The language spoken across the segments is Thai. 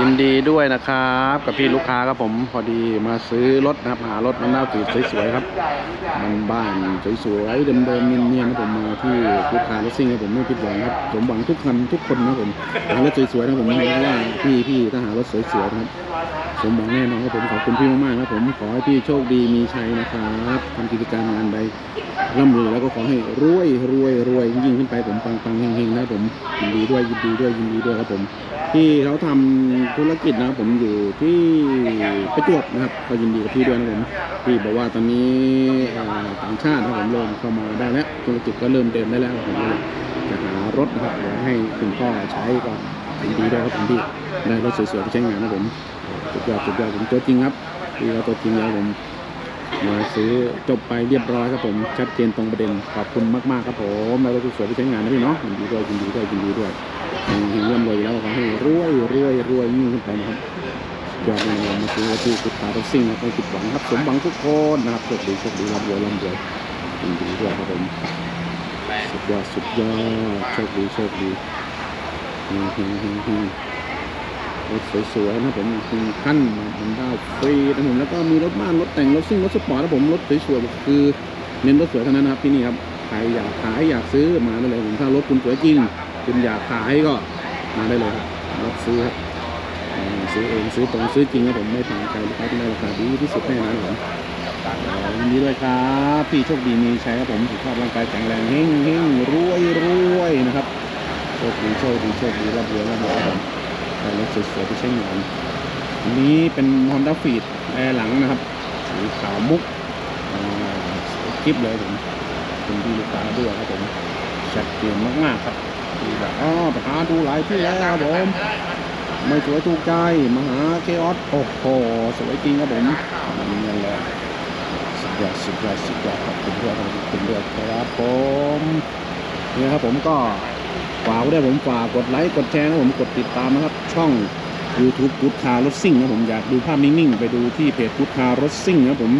ยินดีด้วยนะครับ กับพี่ลูกค้าครับผมพอดีมาซื้อรถนะครับหารถมันหน้าฟีดสวยๆครับ มันบ้านสวยๆเดิมๆเนียนๆนะผมมาที่ลูกค้ารถซิ่งครับผมไม่ผิดหวังครับสมหวังทุกคันทุกคนนะผมหารถสวยๆนะผมเพราะว่าพี่พี่ถ้าหารถสวยๆนะครับสมหวังแน่นอนครับผมขอบคุณพี่มากๆครับผมขอให้พี่โชคดีมีชัยนะครับทำกิจการงานใดร่ำรวยแล้วก็ขอให้รวยรวยรวยยิ่งขึ้นไปผมปังปังเฮง ดีด้วยยินดีด้วยยินดีด้วยครับผม ที่เขาทำธุรกิจนะครับผมอยู่ที่ประจวบนะครับก็ยินดีกับพี่ด้วยนะผมพี่บอกว่าตอนนี้ต่างชาตินะครับผมเริ่มเข้ามาได้แล้วธุรกิจก็เริ่มเดินได้แล้วผมจะหารถนะครับให้คุณพ่อใช้ก็ยินดีด้วยครับผมที่ได้รถสวยๆไปใช้งานนะผมสุดยอดสุดยอดผมตัวจริงครับพี่เขาตัวจริงแล้วผม มาซื้อจบไปเรียบร้อยครับผมชัดเจนตรงประเด็นขอบคุณมากๆครับผมได้รถสวยไปใช้งานนะพี่เนาะยินดีด้วยยินดีด้วยยินดีด้วยเฮงเฮงร่ำรวยแล้วขอให้รวยรวยรวยยิ่งขึ้นไปนะครับยอดเงินมาซื้อที่กุดตารถซิ่งครับไม่ผิดหวังครับสมหวังทุกคนนะครับโชคดีโชคดีร่ำรวยร่ำรวยยินดีด้วยครับผมสุดยอดสุดยอดโชคดีโชคดี รถสวยๆนะผมคุณขั้นมันดาวฟรีนะผมแล้วก็มีรถบ้านรถแต่งรถซิ่งรถสปอร์ตนะผมรถสวยๆคือเน้นรถสวยเท่านั้นนะครับที่นี่ครับใครอยากขายอยากซื้อมาได้เลยผมถ้ารถคุณสวยจริงคุณอยากขายก็มาได้เลยครับรับซื้อครับซื้อเองซื้อตรงซื้อจริงครับผมไม่ผ่านใครลูกค้าที่ได้ราคาดีที่สุดแน่นอนครับผมอ่ายินดีด้วยครับพี่โชคดีมีใชัยครับผมสุขภาพร่างกายแข็งแรงเฮงเฮงรวยรวยนะครับโชคดีโชคดีโชคดีรับรวยรับรวยครับผม รถสวยๆที่ใช้งานอันนี้เป็น Honda f e e d แอร์หลังนะครับสีขาวมุกอ่าสวยคลิปเลยผมเป็นที่ลูกค้าด้วยครับผมชัดเจนมากๆครับดูแบบอ๋อไปหาดูหลายที่แล้วครับผมไม่สวยถูกใจมหาเคออสโอ้โหสวยจริงครับผมนี่แหละสุดยอดสุดยอดสุดยอดขอบคุณด้วยขอบคุณด้วยครับผมนี่ครับผมก็ ฝากได้ผมฝากกดไลค์กดแชร์นะผมกดติดตามนะครับ ช่อง YouTube กู๊ดคารถซิ่งนะผมอยากดูภาพนิ่งๆ ไปดูที่เพจกู๊ดคารถซิ่งนะผม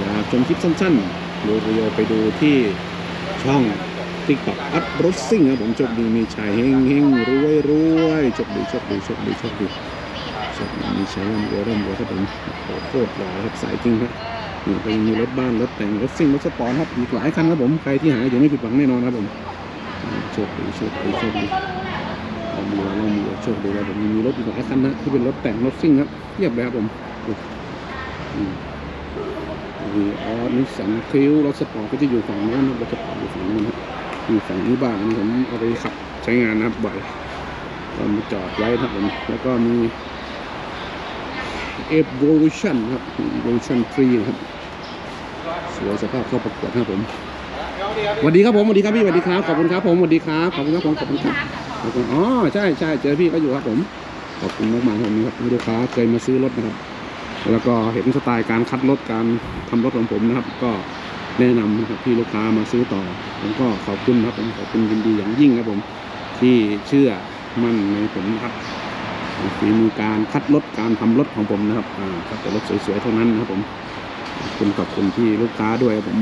อยากชมคลิปสั้นๆเร็วๆไปดูที่ช่องติ๊กต็อกอัพรถซิ่งครับผมโชคดีมีชัยเฮงเฮงรวยรวยโชคดีโชคดีโชคดีโชคดีโชคดีมีชัยร่ำรวยร่ำรวยครับผมโอ้โหโคตรหล่อครับสายจริงครับนี่ก็ยังมีรถบ้านรถแต่งรถซิ่งรถสปอร์ตครับอีกหลายคันครับผมใครที่หาอยู่ไม่ผิดหวังแน่นอนครับผม โชคดีโชคดีโชคดีร่ำรวยร่ำรวยโชคดีครับผมมีรถอีกหลายคันนะที่เป็นรถแต่งรถซิ่งครับเทียบเลยครับผมอืมมีออนิสสันคิวรถสปอร์ตก็จะอยู่ฝั่งโน้นนะรถสปอร์ตอยู่ฝั่งโน้นครับอยู่ฝั่งนี้บ้างอันนี้ผมเอาไปขับใช้งานนะครับบ่อยก็มาจอดไว้นะครับผมแล้วก็มี Evolution ครับ Evolution 3นะครับสวยสภาพเข้าประกวดนะครับผม สวัสดีครับผมสวัสดีครับพี่สวัสดีครับขอบคุณครับผมสวัสดีครับขอบคุณครับผมขอบคุณครับขอบคุณอ๋อใช่ใช่เจอพี่ก็อยู่ครับผมขอบคุณมากมากครับผมครับมีลูกค้าเคยมาซื้อรถนะครับ แล้วก็เห็นสไตล์การคัดรถการทำรถของผมนะครับ ก็แนะนำนะครับพี่ลูกค้ามาซื้อต่อ ผมก็ขอบคุณครับผมขอบคุณยินดีอย่างยิ่งครับผมที่เชื่อมั่นในผมนะครับฝีมือการคัดรถการทำรถของผมนะครับอ่าคัดแต่รถสวยๆเท่านั้นนะครับผมขอบคุณขอบคุณที่ลูกค้าด้วยครับผม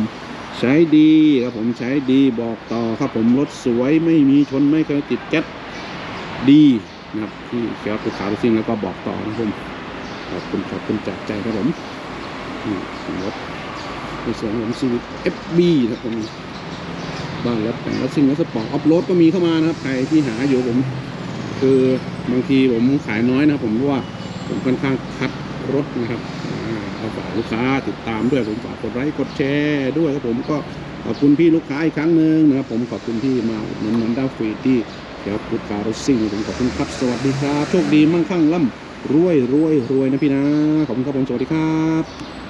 ใช้ดีครับผมใช้ดีบอกต่อครับผมรถสวยไม่มีชนไม่เคยติดแก๊สดีนะครับที่เชียร์ลูกค้าซิ่งแล้วก็บอกต่อนะครับผมขอบคุณขอบคุณจากใจครับผมนี่รถในส่วนของซีวิ FB นะครับผมบ้านรถแต่งรถซิ่งรถสปอร์ตออฟโรดก็มีเข้ามานะครับใครที่หาอยู่ผม คือบางทีผมขายน้อยนะผมเพราะว่าผมค่อนข้างคัดรถนะครับาฝากลูกค้าติดตามด้วยผมฝากกดไลค์กดแชร์ด้วยครับผมก็ขอบคุณพี่ลูกค้าอีกครั้งหนึ่งนะครับผมขอบคุณที่มาเหนุนนันด้าฟรีที่เดี๋ยวพุทธการถซิ่งผมขอบคุณครับสวัสดีครับโชคดีมั่งคั่งร่ำรวยรวยรวยนะพี่นะขอบคุณครับผมสวัสดีครับ